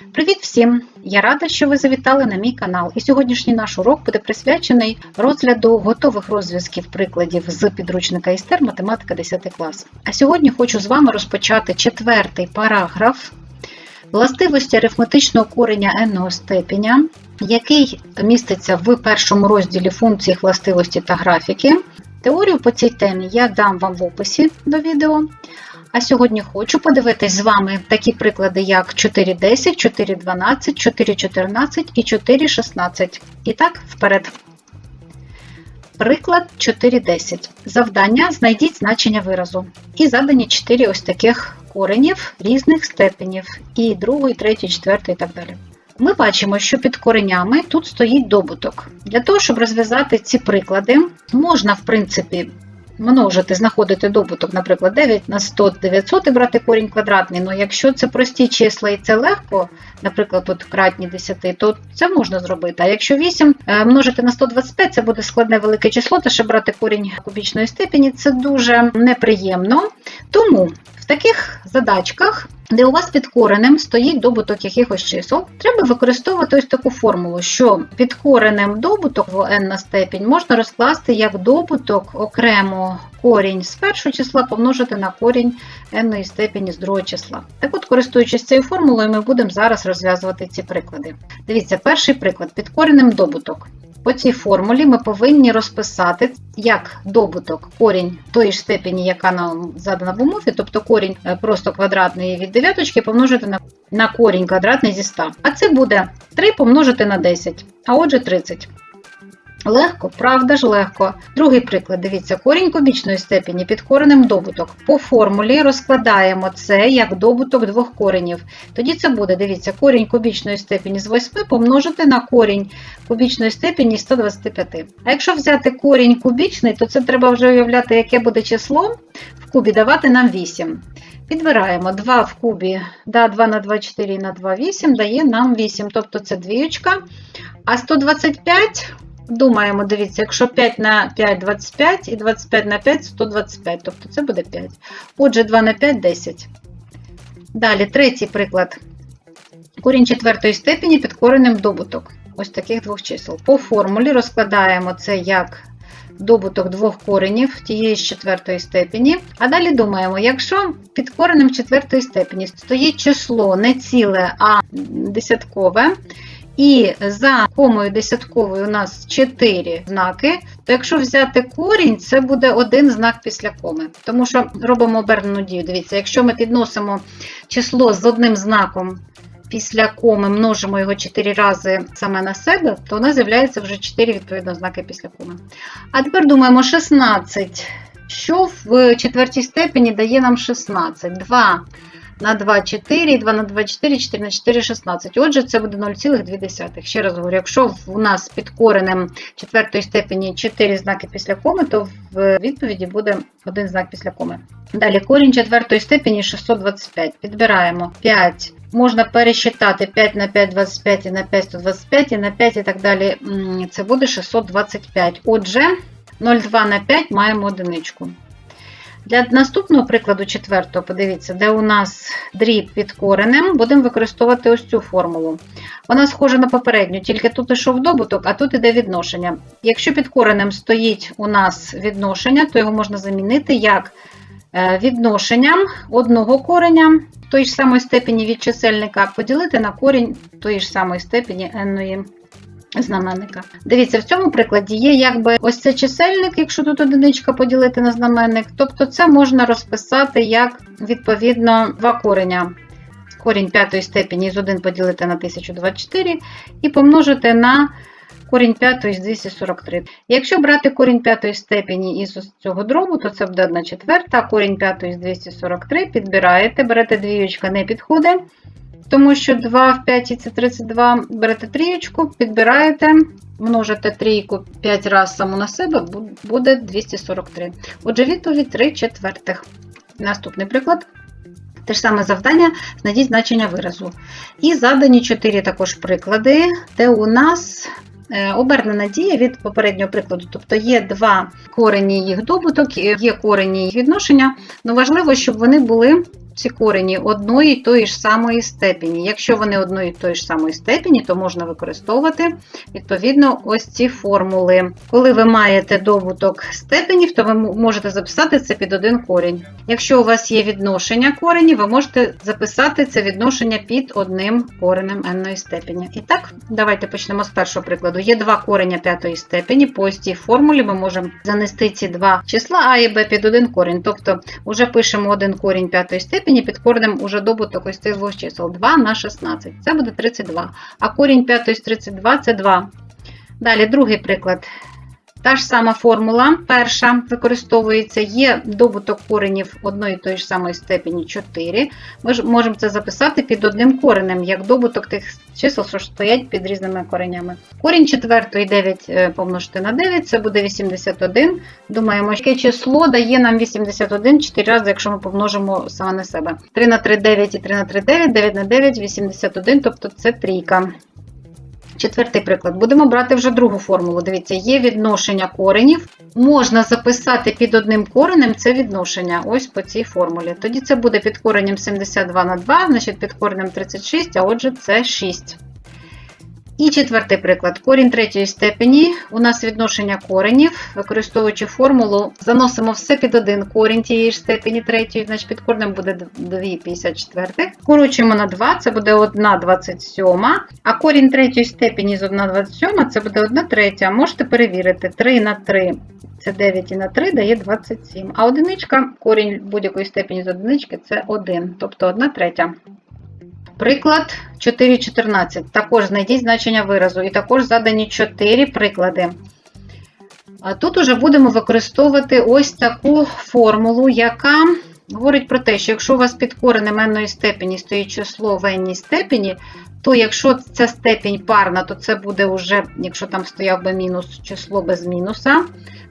Привіт всім! Я рада, що ви завітали на мій канал. І сьогоднішній наш урок буде присвячений розгляду готових розв'язків прикладів з підручника Істер математика 10 клас. А сьогодні хочу з вами розпочати четвертий параграф властивості арифметичного кореня n степеня, який міститься в першому розділі функцій властивості та графіки. Теорію по цій темі я дам вам в описі до відео. А сьогодні хочу подивитись з вами такі приклади, як 4.10, 4.12, 4.14 і 4.16. І так, вперед. Приклад 4.10. Завдання знайдіть значення виразу. І задані 4 ось таких коренів різних степенів. І другий, третій, четвертий і так далі. Ми бачимо, що під коренями тут стоїть добуток. Для того, щоб розв'язати ці приклади, можна, в принципі, множити, знаходити добуток, наприклад, 9 на 100 900 і брати корінь квадратний. Ну, якщо це прості числа і це легко, наприклад, тут кратні 10, то це можна зробити. А якщо 8 е, множити на 125, це буде складне велике число, та ще брати корінь кубічної степені, це дуже неприємно. Тому в таких задачках. Де у вас під коренем стоїть добуток якихось чисел, треба використовувати ось таку формулу, що під коренем добуток в n на степінь можна розкласти як добуток окремо корінь з першого числа помножити на корінь n степені з другого числа. Так от, користуючись цією формулою, ми будемо зараз розв'язувати ці приклади. Дивіться, перший приклад під коренем добуток. По цій формулі ми повинні розписати як добуток корінь тої ж степені, яка нам задана в умові, тобто корінь е, просто квадратний від дев'яточки помножити на, на корінь квадратний зі 100. А це буде 3 помножити на 10, а отже 30. Легко, правда ж легко. Другий приклад, дивіться, корінь кубічної степені під коренем добуток. По формулі розкладаємо це як добуток двох коренів. Тоді це буде, дивіться, корінь кубічної степені з 8 помножити на корінь кубічної степені з 125. А якщо взяти корінь кубічний, то це треба вже уявляти, яке буде число в кубі давати нам 8. Підбираємо 2 в кубі, да, 2 на 2, 4 на 2, 8 дає нам 8, тобто це двіючка. А 125 Думаємо, дивіться, якщо 5 на 5 25 і 25 на 5 125, тобто це буде 5. Отже, 2 на 5 10. Далі, третій приклад. Корінь четвертої степені під коренем добуток. Ось таких двох чисел. По формулі розкладаємо це як добуток двох коренів тієї ж четвертої степені. А далі думаємо, якщо під коренем четвертої степені стоїть число не ціле, а десяткове. І за комою десятковою у нас 4 знаки, то якщо взяти корінь, це буде один знак після коми. Тому що робимо обернену дію. Дивіться, якщо ми підносимо число з одним знаком після коми, множимо його 4 рази саме на себе, то у нас з'являється вже 4 відповідно знаки після коми. А тепер думаємо 16. Що в четвертій степені дає нам 16? 2 на 2, 4, 2 на 2, 4, 4 на 4, 16. Отже, це буде 0,2. Ще раз говорю, якщо у нас під коренем четвертої степені 4 знаки після коми, то в відповіді буде один знак після коми. Далі корінь четвертої степені 625. Підбираємо 5. Можна пересчитати 5 на 5, 25, і на 5, 125, і на 5 і так далі. Це буде 625. Отже, 0,2 на 5 маємо одиничку. Для наступного прикладу четвертого, подивіться, де у нас дріб під коренем, будемо використовувати ось цю формулу. Вона схожа на попередню, тільки тут ішов добуток, а тут іде відношення. Якщо під коренем стоїть у нас відношення, то його можна замінити як відношенням одного кореня тої ж самої степені від чисельника поділити на корінь тої ж самої степені n знаменника. Дивіться, в цьому прикладі є якби ось це чисельник, якщо тут одиничка поділити на знаменник, тобто це можна розписати як відповідно два кореня. Корінь п'ятої степені з 1 поділити на 1024 і помножити на корінь п'ятої з 243. Якщо брати корінь п'ятої степені із цього дробу, то це буде 1 четверта, корінь п'ятої з 243 підбираєте, берете двіючка, не підходить. Тому що 2 в 5 це 32, берете трієчку, підбираєте, множите трійку 5 разів саму на себе, буде 243. Отже, відповідь 3 четвертих. Наступний приклад. Те ж саме завдання, знайдіть значення виразу. І задані 4 також приклади, де у нас обернена дія від попереднього прикладу. Тобто є два корені їх добуток, є корені їх відношення. але важливо, щоб вони були ці корені одної тої ж самої степені. Якщо вони одної тої ж самої степені, то можна використовувати відповідно ось ці формули. Коли ви маєте добуток степенів, то ви можете записати це під один корінь. Якщо у вас є відношення коренів, ви можете записати це відношення під одним коренем n степені. І так, давайте почнемо з першого прикладу. Є два кореня п'ятої степені. По ось цій формулі ми можемо занести ці два числа а і b під один корінь. Тобто, вже пишемо один корінь п'ятої степені, під коренем уже добуток ось цих двох чисел. 2 на 16. Це буде 32. А корінь 5 з 32 це 2. Далі другий приклад. Та ж сама формула, перша використовується, є добуток коренів одної тої ж самої степені 4. Ми ж можемо це записати під одним коренем, як добуток тих чисел, що стоять під різними коренями. Корінь 4 і 9 е, помножити на 9, це буде 81. Думаємо, яке число дає нам 81 4 рази, якщо ми помножимо саме на себе. 3 на 3 9 і 3 на 3 9, 9 на 9, 81, тобто це трійка. Четвертий приклад. Будемо брати вже другу формулу. Дивіться, є відношення коренів. Можна записати під одним коренем це відношення ось по цій формулі. Тоді це буде під коренем 72 на 2, значить під коренем 36, а отже, це 6. І четвертий приклад. Корінь третьої степені. У нас відношення коренів. Використовуючи формулу, заносимо все під один корінь тієї ж степені третьої, значить під коренем буде 2,54. Скорочуємо на 2, це буде 1,27. А корінь третьої степені з 1,27 це буде 1 третя. Можете перевірити. 3 на 3 це 9 і на 3 дає 27. А одиничка, корінь будь-якої степені з одинички це 1, тобто 1 третя. Приклад 4,14. Також знайдіть значення виразу. І також задані 4 приклади. А Тут уже будемо використовувати ось таку формулу, яка говорить про те, що якщо у вас під коренем n степені стоїть число в n степені, то якщо ця степень парна, то це буде вже, якщо там стояв би мінус, число без мінуса.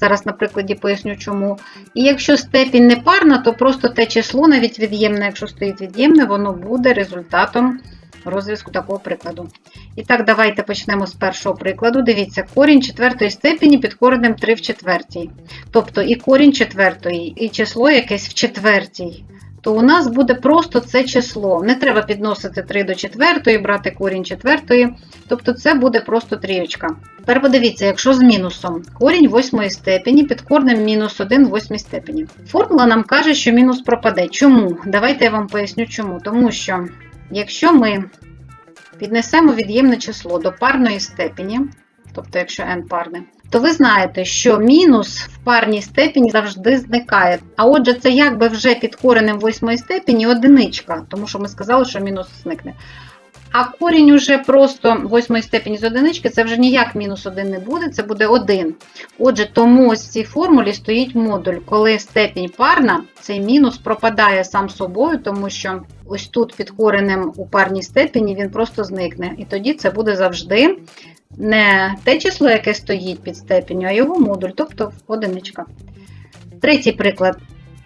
Зараз, на прикладі, поясню чому. І якщо степінь не парна, то просто те число, навіть від'ємне, якщо стоїть від'ємне, воно буде результатом розв'язку такого прикладу. І так, давайте почнемо з першого прикладу. Дивіться, корінь четвертої степені під коренем 3 в четвертій. Тобто і корінь четвертої, і число якесь в четвертій то у нас буде просто це число. Не треба підносити 3 до 4, брати корінь 4, тобто це буде просто трієчка. Тепер подивіться, якщо з мінусом корінь восьмої степені під корнем мінус 1 в степені. Формула нам каже, що мінус пропаде. Чому? Давайте я вам поясню чому. Тому що, якщо ми піднесемо від'ємне число до парної степені, тобто якщо n парне, то ви знаєте, що мінус в парній степені завжди зникає. А отже, це якби вже під коренем восьмої степені одиничка, тому що ми сказали, що мінус зникне. А корінь уже просто восьмої степені з одинички, це вже ніяк мінус 1 не буде, це буде 1. Отже, тому ось в цій формулі стоїть модуль. Коли степінь парна, цей мінус пропадає сам собою, тому що ось тут під коренем у парній степені він просто зникне. І тоді це буде завжди не те число, яке стоїть під степеню, а його модуль, тобто одиничка. Третій приклад.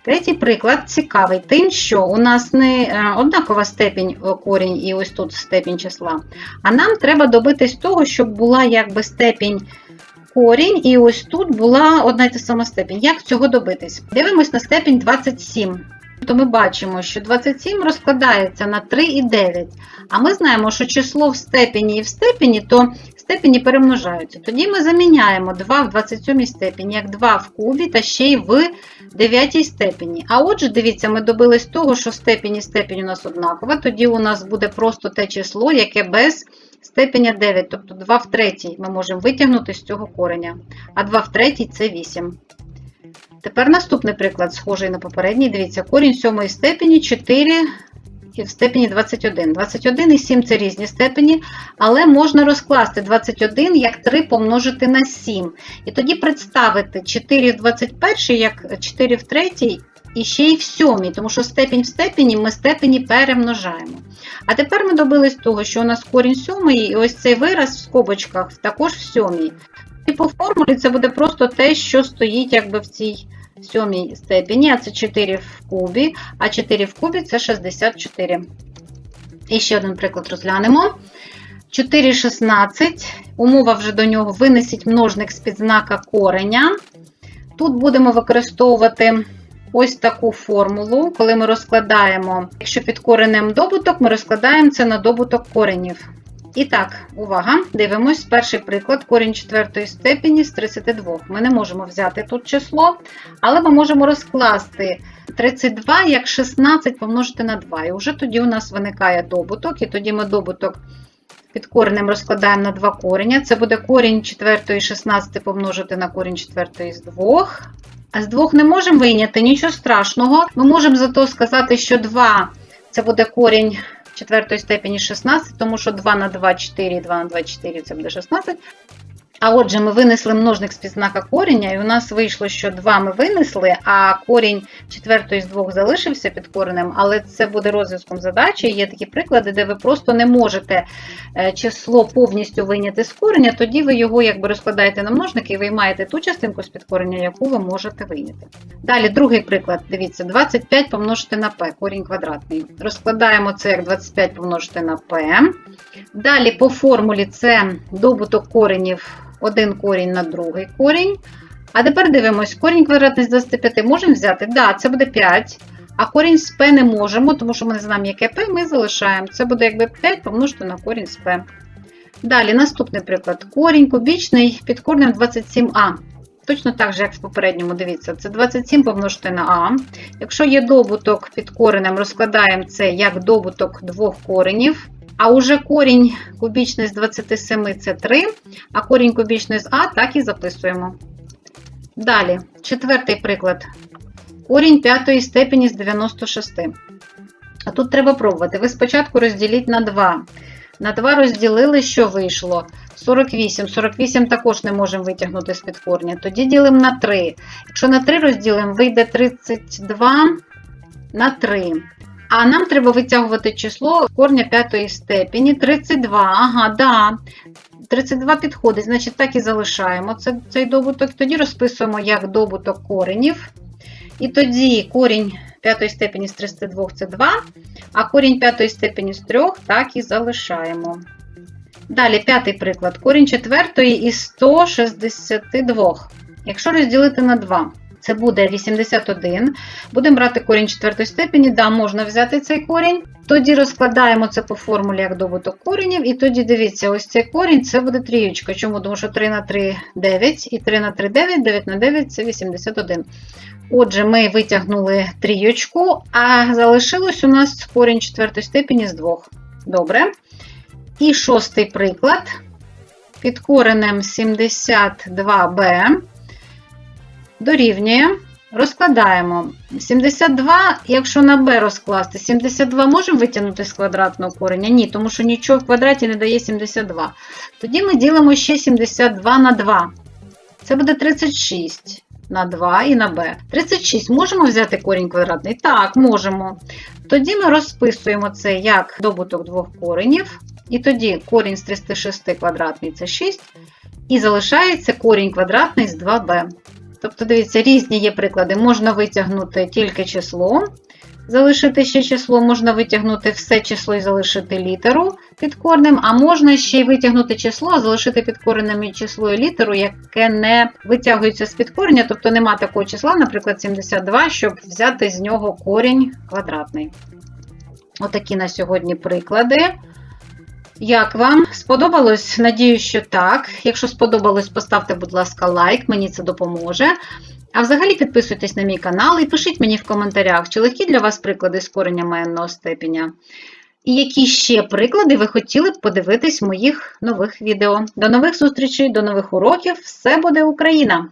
Третій приклад цікавий, тим, що у нас не е, однакова степінь е, корінь і ось тут степінь числа. А нам треба добитись того, щоб була якби степінь корінь, і ось тут була одна й та сама степінь. Як цього добитись? Дивимось на степінь 27 то ми бачимо, що 27 розкладається на 3 і 9. А ми знаємо, що число в степені і в степені, то степені перемножаються. Тоді ми заміняємо 2 в 27 степені, як 2 в кубі та ще й в 9 степені. А отже, дивіться, ми добились того, що степень і степень у нас однакова. Тоді у нас буде просто те число, яке без степеня 9, тобто 2 в третій ми можемо витягнути з цього кореня. А 2 в третій це 8. Тепер наступний приклад, схожий на попередній. Дивіться, корінь сьомої степені 4 і в степені 21. 21 і 7 це різні степені, але можна розкласти 21 як 3 помножити на 7. І тоді представити 4 в 21 як 4 в 3 і ще й в 7, тому що степінь в степені ми степені перемножаємо. А тепер ми добились того, що у нас корінь 7 і ось цей вираз в скобочках також в 7. І по формулі це буде просто те, що стоїть якби в цій сьомій степені, а це 4 в кубі, а 4 в кубі це 64. І ще один приклад розглянемо. 4, 16. Умова вже до нього винесіть множник з підзнака кореня. Тут будемо використовувати ось таку формулу, коли ми розкладаємо, якщо під коренем добуток, ми розкладаємо це на добуток коренів. І так, увага, дивимось. Перший приклад, корінь четвертої степені з 32. Ми не можемо взяти тут число, але ми можемо розкласти 32 як 16 помножити на 2. І вже тоді у нас виникає добуток, і тоді ми добуток під коренем розкладаємо на 2 кореня. Це буде корінь 4 16 помножити на корінь 4 з 2. А з 2 не можемо вийняти, нічого страшного. Ми можемо зато сказати, що 2 це буде корінь четвертої степені 16, тому що 2 на 2 4, 2 на 2 4 це буде 16. А отже, ми винесли множник з підзнака коріння, і у нас вийшло, що 2 ми винесли, а корінь четвертої з 2 залишився під коренем, але це буде розв'язком задачі. Є такі приклади, де ви просто не можете е, число повністю вийняти з кореня, тоді ви його якби розкладаєте на множники і виймаєте ту частинку з під кореня, яку ви можете вийняти. Далі, другий приклад, дивіться, 25 помножити на p, корінь квадратний. Розкладаємо це як 25 помножити на p. Далі по формулі це добуток коренів один корінь на другий корінь. А тепер дивимось, корінь квадратний з 25 можемо взяти? Так, да, це буде 5. А корінь з p не можемо, тому що ми не знаємо, яке p, ми залишаємо. Це буде якби 5 помножити на корінь з p. Далі, наступний приклад. Корінь кубічний під коренем 27а. Точно так же, як в попередньому, дивіться, це 27 помножити на а. Якщо є добуток під коренем, розкладаємо це як добуток двох коренів. А уже корінь кубічний з 27 це 3, а корінь кубічний з А так і записуємо. Далі, четвертий приклад. Корінь п'ятої степені з 96. А тут треба пробувати. Ви спочатку розділіть на 2. На 2 розділили, що вийшло? 48. 48 також не можемо витягнути з під корня. Тоді ділимо на 3. Якщо на 3 розділимо, вийде 32 на 3. А нам треба витягувати число корня п'ятої степені 32. Ага, да. 32 підходить, значить так і залишаємо цей добуток. Тоді розписуємо як добуток коренів. І тоді корінь п'ятої степені з 32 це 2, а корінь п'ятої степені з 3 так і залишаємо. Далі п'ятий приклад. Корінь четвертої із 162. Якщо розділити на 2, це буде 81. Будемо брати корінь четвертої степені, да, можна взяти цей корінь. Тоді розкладаємо це по формулі як добуток коренів. І тоді дивіться, ось цей корінь це буде трієчка. Чому? Тому що 3 на 3 9, і 3 на 3 9, 9 на 9 це 81. Отже, ми витягнули трійочку, а залишилось у нас корінь четвертої степені з 2. Добре. І шостий приклад. Під коренем 72b дорівнює. Розкладаємо. 72, якщо на b розкласти, 72 можемо витягнути з квадратного кореня? Ні, тому що нічого в квадраті не дає 72. Тоді ми ділимо ще 72 на 2. Це буде 36 на 2 і на b. 36 можемо взяти корінь квадратний? Так, можемо. Тоді ми розписуємо це як добуток двох коренів. І тоді корінь з 36 квадратний це 6. І залишається корінь квадратний з 2b. Тобто, дивіться, різні є приклади. Можна витягнути тільки число, залишити ще число, можна витягнути все число і залишити літеру під корнем, а можна ще й витягнути число, а залишити під коренем число і літеру, яке не витягується з під корення, тобто нема такого числа, наприклад, 72, щоб взяти з нього корінь квадратний. Отакі на сьогодні приклади. Як вам? Сподобалось? Надію, що так. Якщо сподобалось, поставте, будь ласка, лайк, мені це допоможе. А взагалі підписуйтесь на мій канал і пишіть мені в коментарях, чи легкі для вас приклади з коренням n степеня. І які ще приклади ви хотіли б подивитись в моїх нових відео. До нових зустрічей, до нових уроків! Все буде Україна!